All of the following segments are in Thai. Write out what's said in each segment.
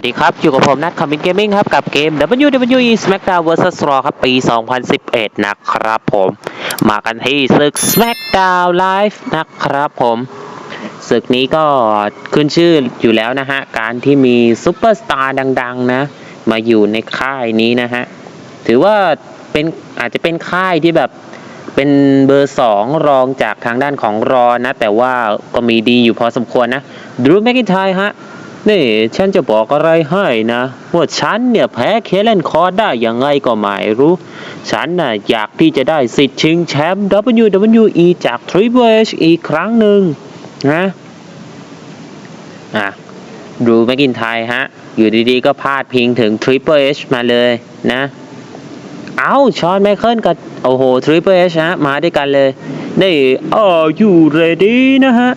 วัสดีครับ อยู่กับผมนัทคอมมินเกมมิ่งครับ กับเกม WWE SmackDown vs Raw ครับ ปี 2011 นะครับผม มากันที่ศึก SmackDown Live นะครับผมศึกนี้ก็ขึ้นชื่ออยู่แล้วนะฮะ การที่มีซูเปอร์สตาร์ดัง ๆ นะ มาอยู่ในค่ายนี้นะฮะ ถือว่าเป็นอาจจะเป็นค่ายที่แบบเป็นเบอร์สองรองจากทางด้านของรอนะ แต่ว่าก็มีดีอยู่พอสมควรนะดรูแม c กินไทฮะ นี่ฉันจะบอกอะไรให้นะว่าฉันเนี่ยแพ้เคเลนคอร์ได้ยังไงก็ไม่รู้ ฉันน่ะอยากที่จะได้สิทธิ์ชิงแชมป์ WWE จาก Triple H อีกครั้งหนึ่งนะอะดูแมกินไทยฮะ อยู่ดีๆ ก็พาดพิงถึง Triple H มาเลยนะ เอาชอนไมเคิลกับ โอ้โห Triple H ฮะ มาด้วยกันเลย นี่ Are you ready นะฮะ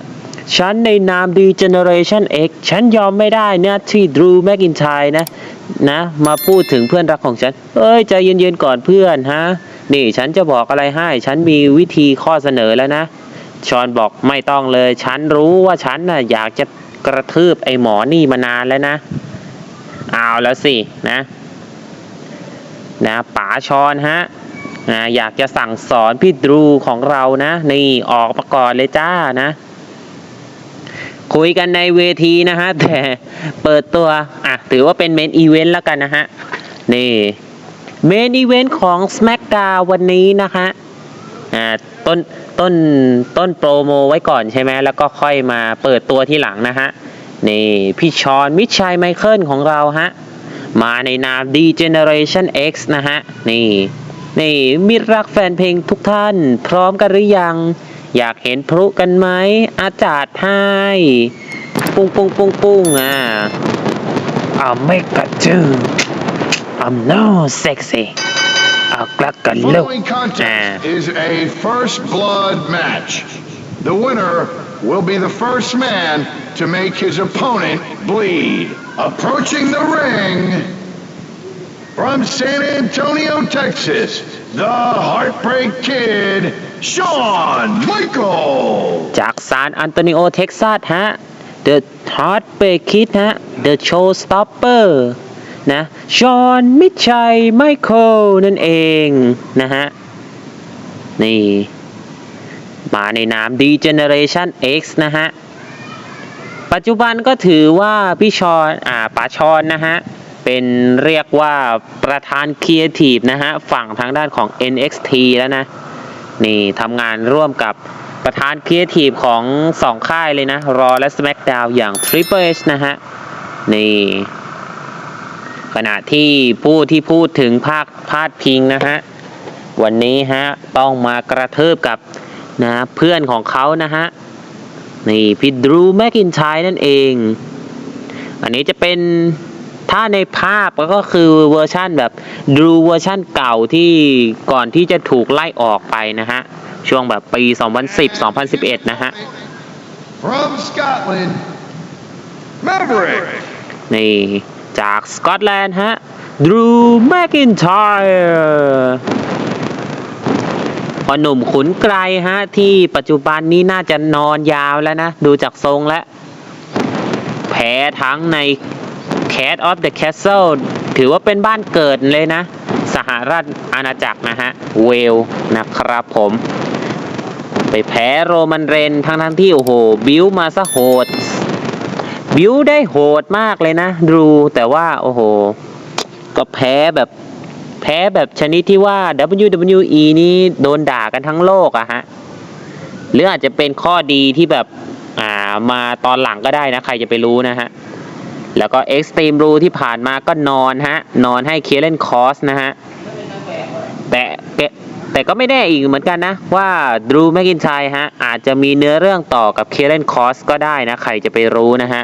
ฉันในนาม D Generation X ฉันยอมไม่ได้เนี่ยที่ดรูแม c กิน t ท r นะ นะ มาพูดถึงเพื่อนรักของฉัน เอ้ย ใจเย็นๆก่อนเพื่อนฮะ นี่ฉันจะบอกอะไรให้ ฉันมีวิธีข้อเสนอแล้วนะ ชอนบอกไม่ต้องเลย ฉันรู้ว่าฉันน่ะอยากจะกระทืบไอ้หมอนี่มานานแล้วนะ เอาแล้วสินะ นะป๋าชอนฮะนะอยากจะสั่งสอนพี่ดรูของเรานะ นี่ออกมาก่อนเลยจ้านะ คุยกันในเวทีนะฮะ แต่เปิดตัว อะ ถือว่าเป็นเมนอีเวนต์แล้วกันนะฮะ นี่เมนอีเวนต์ของ SmackDown วันนี้นะคะอ่า ต้น ต้น ต้นโปรโมไว้ก่อนใช่ไหม แล้วก็ค่อยมาเปิดตัวที่หลังนะฮะ นี่ พี่ชอนมิชชัยไมเคิลของเราฮะ มาในนาม D Generation X นะฮะ นี่ นี่มิรักแฟนเพลงทุกท่าน พร้อมกันหรือยัง อยากเห็นพลุกันไหม อาจารย์ให้ ปุ้งปุ้งปุ้งปุ้งอ่ะ I'll make a do I'm no sexy เอากลักกันลูก Following อ่า contest is a first blood match. The winner will be the first man to make his opponent bleed. Approaching the ring from San Antonio, Texas, the Heartbreak Kid, Shawn Michaels. จากซานอันโตนิโอเท็กซัสฮะ The Hot b r e a k i d ฮะ The Showstopper นะชอนมิชชัยไมเคิลนั่นเองนะฮะ นี่ มาในนาม D Generation X นะฮะ ปัจจุบันก็ถือว่าพี่ชอนอ่าป๋าชอนนะฮะ เป็นเรียกว่าประธานครีเอทีฟนะฮะ ฝั่งทางด้านของ NXT แล้วนะ นี่ทำงานร่วมกับประธานครีเอทีฟของสองค่ายเลยนะรอและ SmackDown อย่าง Triple H นะฮะ นี่ ขณะที่ผู้ที่พูดถึงภาคพาดพิงนะฮะ วันนี้ฮะ ต้องมากระเทิบกับนะเพื่อนของเขานะฮะ นี่พี่ดรูแมกิน t ายนั่นเอง อันนี้จะเป็น ถ้าในภาพก็คือเวอร์ชั่นแบบดูเวอร์ชั่นเก่าที่ก่อนที่จะถูกไล่ออกไปนะฮะ ช่วงแบบปี 2010-2011 นะฮะ From Scotland, Maverick. นี่จากสกอตแลนด์ฮะดรูแม c กิน t ายพอหนุ่มขุนไกรฮะ ที่ปัจจุบันนี้น่าจะนอนยาวแล้วนะ ดูจากทรงแล้ว แพ้ทั้งใน Cat of the Castle ถือว่าเป็นบ้านเกิดเลยนะ สหราชอาณาจักรนะฮะ เวลนะครับผม ไปแพ้โรมันเรนทั้งทั้งที่ โอ้โห บิวมาซะโหด บิวได้โหดมากเลยนะ ดูแต่ว่า โอ้โห ก็แพ้แบบแพ้แบบชนิดที่ว่า WWE นี้โดนด่ากันทั้งโลกอะฮะ หรืออาจจะเป็นข้อดีที่แบบ อ่ามาตอนหลังก็ได้นะ ใครจะไปรู้นะฮะ แล้วก็ Extreme Rule ที่ผ่านมาก็นอนฮะ นอนให้เคเลนคอสนะฮะ แต่แต่ก็ไม่แน่อีกเหมือนกันนะ ว่าดรูแม c กิน t ายฮะ อาจจะมีเนื้อเรื่องต่อกับเคเลนคอสก็ได้นะ ใครจะไปรู้นะฮะ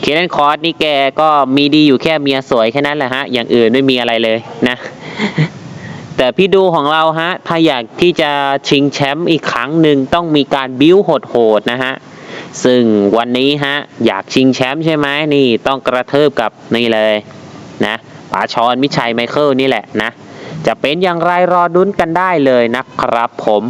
เคเลนคอสนี่แกก็มีดีอยู่แค่เมียสวยแค่นั้นแหละฮะ อย่างอื่นไม่มีอะไรเลยนะ แต่พี่ดูของเราฮะ ถ้าอยากที่จะชิงแชมป์อีกครั้งหนึ่งต้องมีการบิ้วโหดๆนะฮะ ซึ่งวันนี้ฮะอยากชิงแชมป์ใช่ไหมนี่ต้องกระเทิบกับนี่เลยนะป๋าชอนมิชัยไมเคิลนี่แหละนะ จะเป็นอย่างไรรอดุนกันได้เลยนะครับผม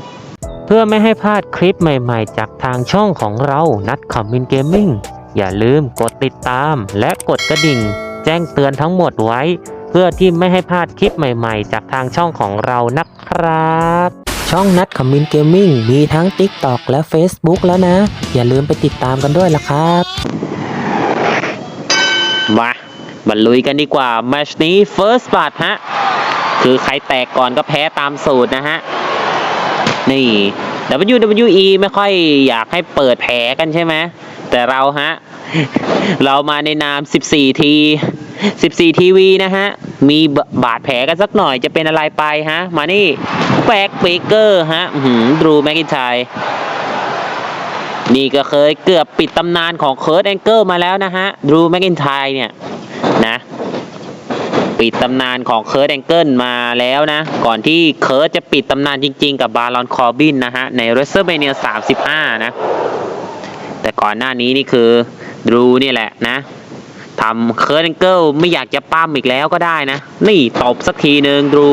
เพื่อไม่ให้พลาดคลิปใหม่ๆ จากทางช่องของเรา นัดคอมมินเกมมิ่ง อย่าลืมกดติดตาม และกดกระดิ่ง แจ้งเตือนทั้งหมดไว้ เพื่อที่ไม่ให้พลาดคลิปใหม่ๆ จากทางช่องของเรานะครับ ช่องนัดคอมมินเกมมิ่งมีทั้ง TikTok และ Facebook แล้วนะ อย่าลืมไปติดตามกันด้วยล่ะครับ มามาลุยกันดีกว่าแมชนี้ First b ั t ฮะ คือใครแตกก่อนก็แพ้ตามสูตรนะฮะ นี่ WWE ไม่ค่อยอยากให้เปิดแผลกันใช่ไหมแต่เราฮะ เรามาในนาม 14 ที 14 ทีวีนะฮะ มีบาดแผลกันสักหน่อยจะเป็นอะไรไปฮะ มานี่ แบ็กเบเกอร์ฮะดรูแมกกินไทยนี่ก็เคยเกือบปิดตำนานของเคิร์ t แองเกิลมาแล้วนะฮะดรูแมกกินไทยเนี่ยนะปิดตำนานของเคิร์ t แองเกิลมาแล้วนะ ก่อนที่เคิร์ t จะปิดตำนานจริง ๆ กับบารอนคอร์บินนะฮะ ใน w r e s t l e m a n i a 35 นะ แต่ก่อนหน้านี้นี่คือดรูนี่แหละนะทำเคิร์ t แองเกิลไม่อยากจะปั้มอีกแล้วก็ได้นะ นี่ตบสักทีหนึ่งดรู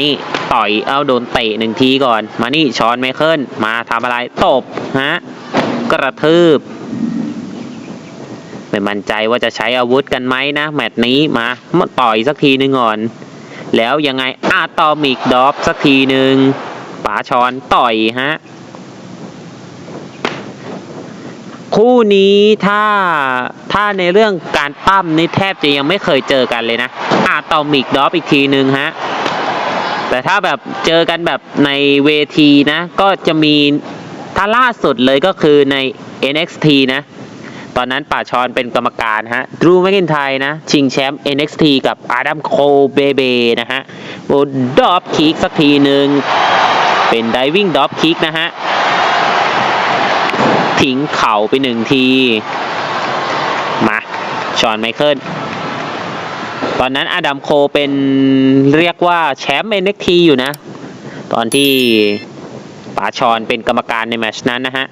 นี่ต่อยเอาโดนเตะหนึ่งทีก่อน มานี่ช้อนไมเคิลมาทำอะไรตบฮะกระทืบไม่มั่นใจว่าจะใช้อาวุธกันไหมนะ แมตช์นี้มามาต่อยสักทีหนึ่งก่อน แล้วยังไงอะตอมิกดอฟสักทีหนึ่งป๋าชอนต่อยฮะ คู่นี้ถ้าถ้าในเรื่องการปั้มนี่แทบจะยังไม่เคยเจอกันเลยนะอะตอมิกดอฟอีกทีหนึ่งฮะ แต่ถ้าแบบเจอกันแบบในเวทีนะ ก็จะมีถ้าล่าสุดเลยก็คือใน NXT นะ ตอนนั้นป่าชอนเป็นกรรมการฮะดรูแมกินไทยนะ ชิงแชมป์ NXT กับอาดัมโคเบเบนะฮะโอ้ดอปคิกสักทีหนึ่งเป็นไดวิ่งดอปคิกนะฮะทิ้งเข่าไปหนึ่งที มา ชอนไมเคิล ตอนนั้นอดัมโคเป็นเรียกว่าแชมป์ NXT อยู่นะ ตอนที่ป๋าชอนเป็นกรรมการในแมชนั้นนะฮะ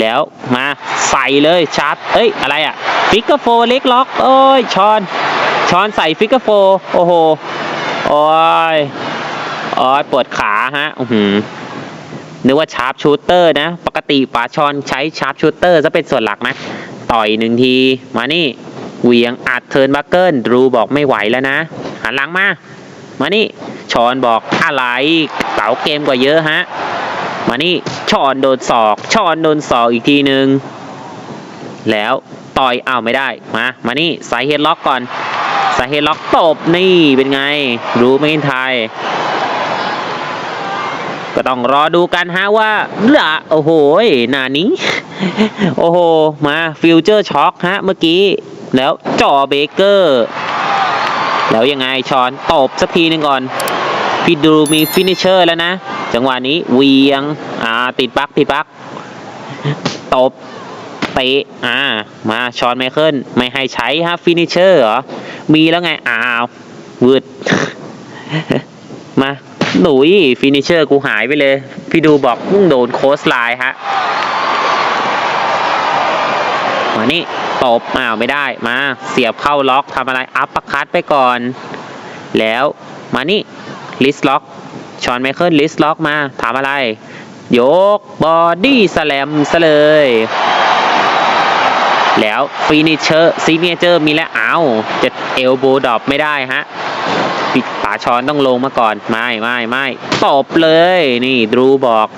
แล้วมาใส่เลยชาร์จเอ้ย อะไรอะฟิกเกอร์โฟเล็กล็อก โอ้ยชอน ชอนใส่ฟิกเกอร์โฟโอ้โห โอ้ยโอ้ยปวดขาฮะ อือหือนึกว่าชาร์ปชูเตอร์นะ ปกติป๋าชอนใช้ชาร์ปชูเตอร์จะเป็นส่วนหลักนะ ต่อยหนึ่งที มานี่ เหวียงอัดเทิร์นบัคเกิลดรูบอกไม่ไหวแล้วนะ หันหลังมา มานี่ชอนบอกอะไรเก๋าเกมกว่าเยอะฮะ มานี่ชอนโดนศอกชอนโดนศอกอีกทีหนึ่งแล้วต่อยเอ้าไม่ได้มามานี่สายเฮดล็อกก่อนสายเฮดล็อกตบนี่เป็นไง รู้ไมไทยก็ต้องรอดูกันฮะว่าละโอ้โหหนานี้ โอ้โห มาฟิวเจอร์ช็อคฮะเมื่อกี้ แล้วจ่อเบเกอร์ แล้วยังไงช้อนตบสักทีหนึ่งก่อนพี่ดูมีฟินิเชอร์แล้วนะ จังหวะนี้เวียง อ่า ติดบักติดบัก ตบเตะอ่า มาชอนไมเคิลไม่ให้ใช้ฮะฟินิเชอร์เหรอ มีแล้วไง อ้าววืดมา หนุยฟินิเชอร์กูหายไปเลย พี่ดูบอกมึงโดนโค้ชไลน์ฮะ มานี่ตบอ้าวไม่ได้มาเสียบเข้าล็อกทำอะไรอัปปคัตไปก่อน แล้วมานี่ลิสล็อกชอนไมเคิลลิสล็อกมาทำอะไร ยกบอดี้สแลมซะเลย แล้วฟินิชเชอร์ซีเนเจอร์มีแล้วเอาจะเอลโบดอปไม่ได้ฮะปิดป่าช้อนต้องลงมาก่อน ไม่ไม่ไม่ตบเลย นี่ ดรูบอก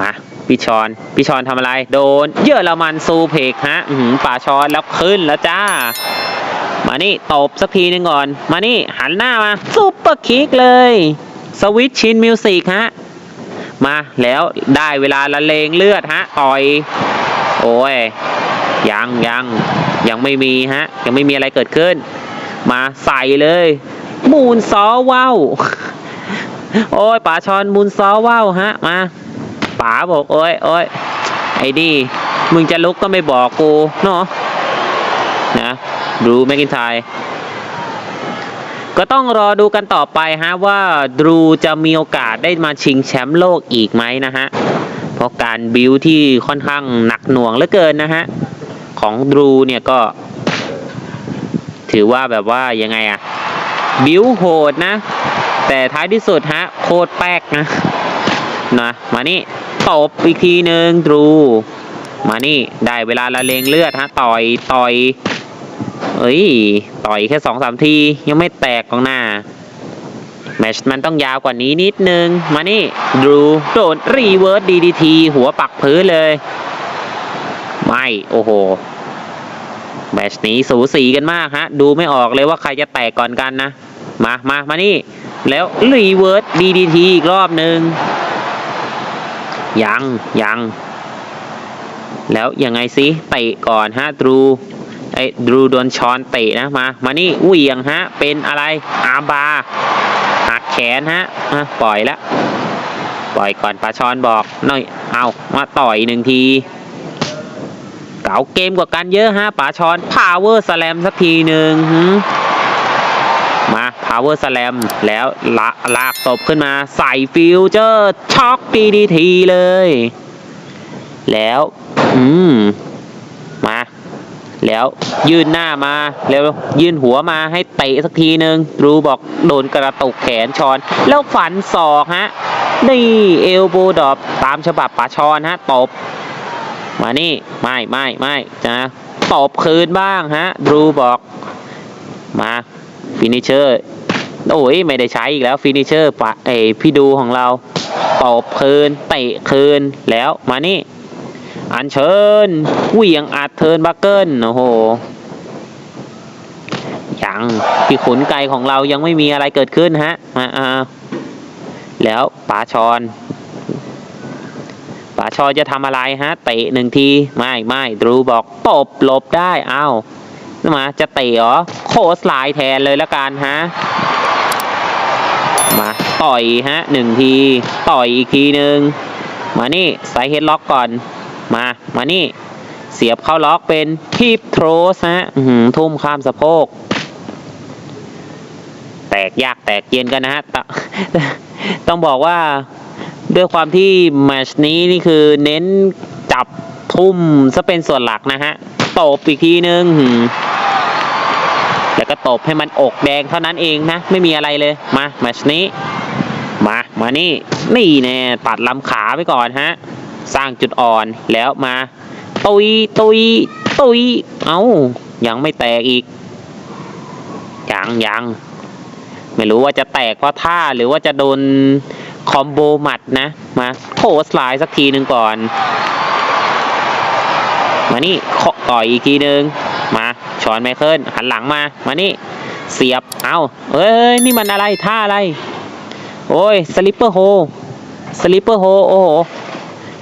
มา พี่ชอนพี่ชอนทำอะไร โดน เยอรมันซูเพกฮะอืป่าชอนแล้วขึ้นแล้วจ้า มานี่ตบสักทีหนึงก่อน มานี่หันหน้ามาซุปเปอร์คิกเลย สวิตชินมิวสิกฮะ มาแล้วได้เวลาละเลงเลือดฮะ ต่อย โอ้ย ยังยังยังไม่มีฮะ ยังไม่มีอะไรเกิดขึ้น มาใส่เลย มูนซอว้าวโอ้ยป๋าชอนมูนซอว้าวฮะ มา ป๋าบอกโอ้ยโอ้ยไอ้นี่มึงจะลุกก็ไม่บอกกูเนาะนะดูแมกินไทยก็ต้องรอดูกันต่อไปฮะว่าดรูจะมีโอกาสได้มาชิงแชมป์โลกอีกไหมนะฮะ เพราะการบิวที่ค่อนข้างหนักหน่วงเหลือเกินนะฮะ ของดรูเนี่ยก็ ถือว่าแบบว่ายังไงอะบิวโหดนะ แต่ท้ายที่สุดฮะ โคตรแป๊กนะนะมานี่ ตบอีกทีหนึ่งดรู มานี่ได้เวลาละเลงเลือดฮะต่อยต่อยเอ้ยต่อยแค่สองสามทียังไม่แตกกองหน้าแมชมันต้องยาวกว่านี้นิดนึง มานี่ดูโดนรีเวิร์สดีดีทีหัวปักพื้นเลย ไม่ โอ้โห แมชนี้สูสีกันมากฮะ ดูไม่ออกเลยว่าใครจะแตกก่อนกันนะ มามามานี่ แล้วรีเวิร์สดีดีทีอีกรอบหนึ่ง ยัง ยัง แล้วยังไงสิเตะก่อนฮะดรูไอ้ดรูโดนช้อนเตะนะมา มานี่เหวี่ยงฮะ เป็นอะไรอาบาร์หักแขนฮะอะปล่อยละปล่อยก่อนปาช้อนบอกหน่อยเอามาต่อยหนึ่งทีเก๋าเกมกว่ากันเยอะฮะป๋าช้อนพาวเวอร์สแลมสักทีหนึ่งาพาวเวอร์สแลมแล้วลลากศพขึ้นมาใส่ฟิวเจอร์ช็อกดีดีทีเลย แล้ว อืม มา แล้วยื่นหน้ามา แล้วยื่นหัวมาให้เตะสักทีหนึ่งรู้บอกโดนกระตุกแขนชอน แล้วฝันศอกฮะ นี่เอลโบดอบตามฉบับป๋าชอนฮะ ตบ มานี่ ไม่ไม่ไม่จะตบคืนบ้างฮะ รูบอกมา ฟินิเชอร์ โอ้ยไม่ได้ใช้อีกแล้วฟินิเชอร์ปะเอพี่ดูของเราตบคืนเตะคืนแล้วมานี่ อันเชิญเหวี่ยงอัดเทินบักเกิลโอ้โหยังพี่ขุนไก่ของเรายังไม่มีอะไรเกิดขึ้นฮะมาอ่าแล้วป๋าชอนป๋าชอนจะทำอะไรฮะเตะหนึ่งทีไม่ไม่ดรูบอกตบหลบได้อ้าวมาจะเตะเหรอโคสไลด์แทนเลยละกันฮะ มาต่อยฮะหนึ่งที ต่อยอีกทีหนึ่งมานี่ใส่เฮดล็อกก่อน มามานี่เสียบเข้าล็อกเป็นคีปโทรสฮะหือทุ่มข้ามสะโพก แตกยากแตกเย็นกันนะฮะ ต้องบอกว่าด้วยความที่แมชนี้นี่คือเน้นจับทุ่มซะเป็นส่วนหลักนะฮะ ตบอีกทีนึง แล้วก็ตบให้มันอกแดงเท่านั้นเองนะ ไม่มีอะไรเลย มาแมชนี้ มา มานี่ นี่แน่ตัดลำขาไปก่อนฮะ สร้างจุดอ่อนแล้วมา ตุย ตุย ตุย เอา้า ยังไม่แตกอีก ยังยัง ไม่รู้ว่าจะแตกเพราะท่าหรือว่าจะโดนคอมโบหมัดนะ มาโคสไลด์สักทีหนึ่งก่อน มานี่เคาะต่อยอีกทีหนึ่งมา ช้อนไมเคิลหันหลังมา มานี่ เสียบ เอาเอ้ย นี่มันอะไร ท่าอะไร โอ้ย สลิปเปอร์โฮ สลิปเปอร์โฮ โอ้โห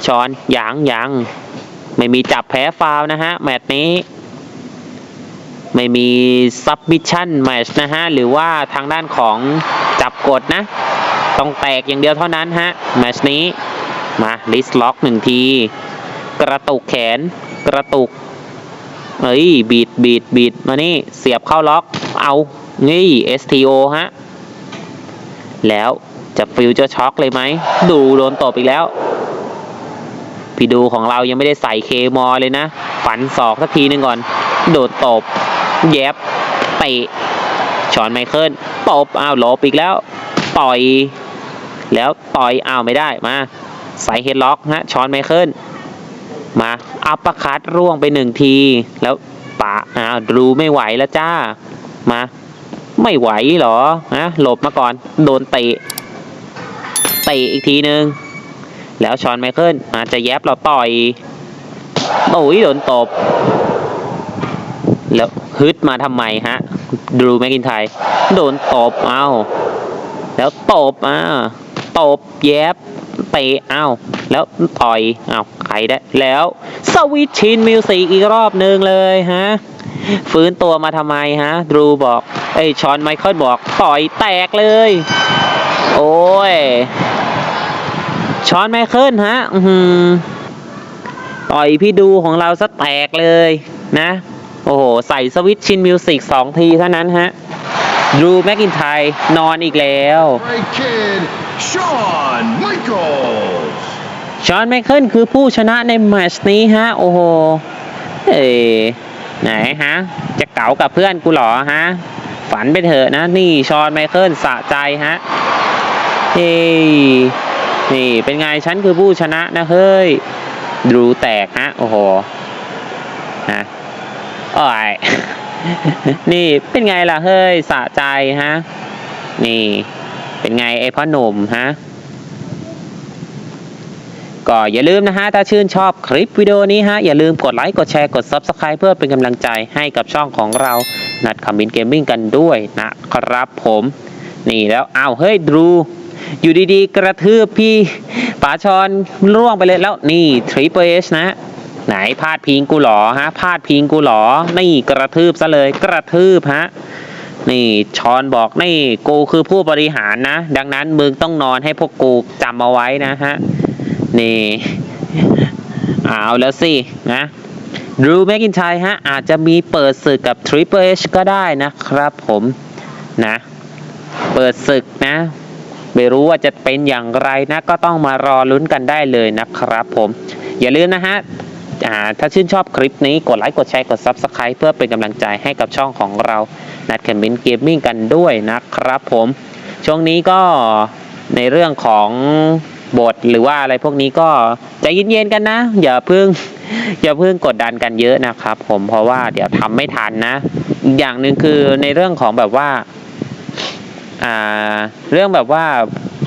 ช้อนยังยังไม่มีจับแพ้ฟาวนะฮะ แมตช์นี้ ไม่มีซับมิชชั่นแมตช์นะฮะ หรือว่าทางด้านของจับกดนะ ต้องแตกอย่างเดียวเท่านั้นฮะ แมตช์นี้ มา ลิสล็อกหนึ่งที กระตุกแขน กระตุก เฮ้ยบีดบีดบีดมานี่เสียบเข้าล็อกเอานี่ STO ฮะ แล้วจะฟิวเจอร์ช็อคเลยไหม ดูโดนตบอีกแล้ว พี่ดูของเรายังไม่ได้ใส่เคมอเลยนะ ฝันศอกสักทีหนึงก่อน โดดตบ แยบเตะชอนไมเคิลตบอ้าวลบอีกแล้ว ต่อย แล้วต่อยอ้าวไม่ได้มา ใส่เฮดล็อกฮะชอนไมเคิล มาอัปปอร์คัตร่วงไปหนึ่งที แล้วปะอ้าวดูไม่ไหวแล้วจ้า มา ไม่ไหวหรอฮะหลบมาก่อน โดนเตะเตะอีกทีหนึงแล้วชอนไมเคิลอาจจะแยบเราต่อยโอ้ยโดนตบ แล้วฮึดมาทำไมฮะดูแมกินไทยโดนตบเอ้าแล้วตบอ่าตบแยบ เตะเอ้าแล้วต่อยเอ้าใครได้แล้วสวิตชินมิวสิกอีกรอบนึงเลยฮะฟื้นตัวมาทำไมฮะดรูบอกเอ้ชอนไมเคิลบอกต่อยแตกเลย โอ้ยชอนไมเคิลฮะอือหือต่อยพี่ดูของเราซะแตกเลยนะ โอ้โห ใส่สวิตชินมิวสิกสองทีเท่านั้นฮะดูแม็กกินไทยนอนอีกแล้ว Great kid, Shawn Michaels. ชอนไมเคิลคือผู้ชนะในแมตชนี้ฮะ โอ้โห เอ้ไหนฮะ จะเก๋ากับเพื่อนกูหรอฮะ ฝันไปเถอะนะ นี่ชอนไมเคิลสะใจฮะเฮ้นี่เป็นไงฉันคือผู้ชนะนะเฮ้ยดูแตกฮะ โอ้โหฮะโอ้ยนี่เป็นไงล่ะเฮ้ยสะใจฮะ นี่ เป็นไงไอ้พ่อหนุ่มฮะก็อย่าลืมนะฮะ ถ้าชื่นชอบคลิปวิดีโอนี้ฮะ อย่าลืมกดไลค์ กดแชร์ กด Subscribe เพื่อเป็นกำลังใจให้กับช่องของเรา นัดคอมมินเกมมิ่งกันด้วยนะครับผม นี่แล้วอ้าวเฮ้ยดู อยู่ดีๆ กระทืบพี่ป๋าชอนร่วงไปเลยแล้วนี่ทริปเอชนะ ไหนพาดพิงกูหรอฮะพาดพิงกูหรอ นี่กระทืบซะเลยกระทืบฮะ นี่ชอนบอกนี่กูคือผู้บริหารนะ ดังนั้นมึงต้องนอนให้พวกกูจำเอาไว้นะฮะ นี่เอาแล้วสินะรูแมกินชัยฮะ อาจจะมีเปิดศึกกับ Triple H ก็ได้นะครับผมนะ เปิดศึกนะ ไม่รู้ว่าจะเป็นอย่างไรนะ ก็ต้องมารอลุ้นกันได้เลยนะครับผม อย่าลืมนะฮะ ถ้าชื่นชอบคลิปนี้กดไลค์กดแชร์กด Subscribe เพื่อเป็นกำลังใจให้กับช่องของเรานัดแคมมินเกมมิ่งกันด้วยนะครับผม ช่วงนี้ก็ในเรื่องของบทหรือว่าอะไรพวกนี้ก็ใจเย็นๆกันนะ อย่าเพิ่งอย่าเพิ่งกดดันกันเยอะนะครับ ผมเพราะว่าเดี๋ยวทำไม่ทันนะอีกอย่างหนึ่งคือในเรื่องของแบบว่า อ่า เรื่องแบบว่า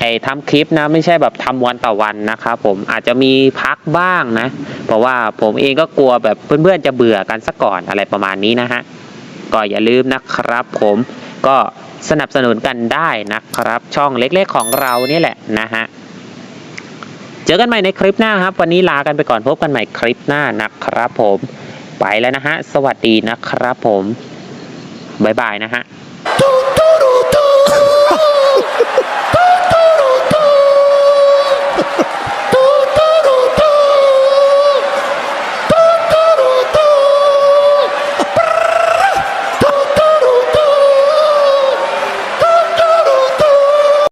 ไอทำคลิปนะไม่ใช่แบบทำวันต่อวันนะครับผมอาจจะมีพักบ้างนะ เพราะว่าผมเองก็กลัวแบบเพื่อนๆจะเบื่อกันซะก่อนอะไรประมาณนี้นะฮะก็อย่าลืมนะครับผมก็สนับสนุนกันได้นะครับ ช่องเล็กๆของเรานี่แหละนะฮะเจอกันใหม่ในคลิปหน้าครับ วันนี้ลากันไปก่อนพบกันใหม่คลิปหน้านะครับผมไปแล้วนะฮะสวัสดีนะครับผมบ๊ายบายนะฮะ